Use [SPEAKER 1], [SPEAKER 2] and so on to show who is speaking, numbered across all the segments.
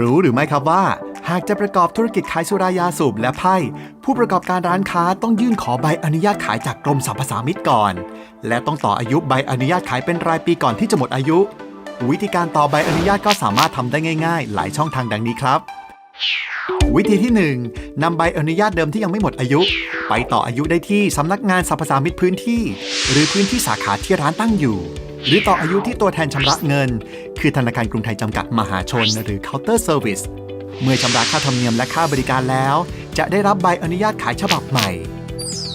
[SPEAKER 1] รู้หรือไม่ครับว่า หากจะประกอบธุรกิจขายสุรายาสูบและไพ่ ผู้ประกอบการร้านค้าต้องยื่นขอใบอนุญาตขายจากกรมสรรพสามิตก่อน และต้องต่ออายุใบอนุญาตขายเป็นรายปีก่อนที่จะหมดอายุ วิธีการต่อใบอนุญาตก็สามารถทำได้ง่าย ๆ หลายช่องทางดังนี้ครับ วิธีที่ 1นำใบอนุญาตเดิมที่ยังไม่หมดอายุ ไปต่ออายุได้ที่สำนักงานสรรพสามิตพื้นที่ หรือพื้นที่สาขาที่ร้านตั้งอยู่ หรือต่ออายุที่ตัวแทนชำระเงิน คือธนาคารกรุงไทยจำกัดมหาชน หรือ counter service เมื่อชำระค่าธรรมเนียมและค่าบริการแล้ว จะได้รับใบอนุญาตขายฉบับใหม่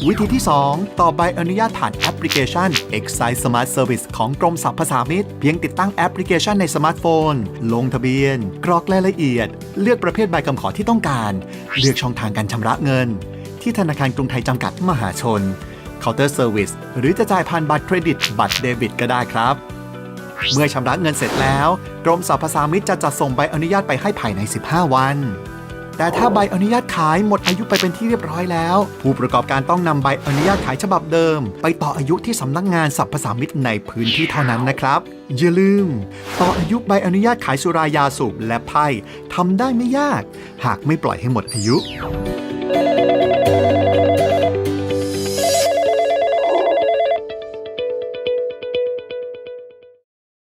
[SPEAKER 1] วิธีที่ 2 ต่อใบอนุญาตผ่านแอปพลิเคชัน Excise Smart Service ของกรมสรรพสามิตเพียงติดตั้งแอปพลิเคชันในสมาร์ทโฟน ลงทะเบียน กรอกรายละเอียด เลือกประเภทใบคำขอที่ต้องการ เลือกช่องทางการชำระเงิน ที่ธนาคารกรุงไทยจำกัดมหาชน Counter Service หรือจะจ่ายผ่านบัตรเครดิต บัตรเดบิตก็ได้ครับ เมื่อชำระเงินเสร็จแล้ว กรมสรรพสามิตจะจัดส่งใบอนุญาตไปให้ภายใน 15 วัน แต่ถ้าใบอนุญาตขายหมดอายุไปเป็นที่เรียบร้อยแล้ว ผู้ประกอบการต้องนำใบอนุญาตขายฉบับเดิม ไปต่ออายุที่สำนักงานสรรพสามิตในพื้นที่เท่านั้นนะครับ อย่าลืม ต่ออายุใบอนุญาตขายสุรายาสูบและไพ่ทำได้ไม่ยาก หากไม่ปล่อยให้หมดอายุ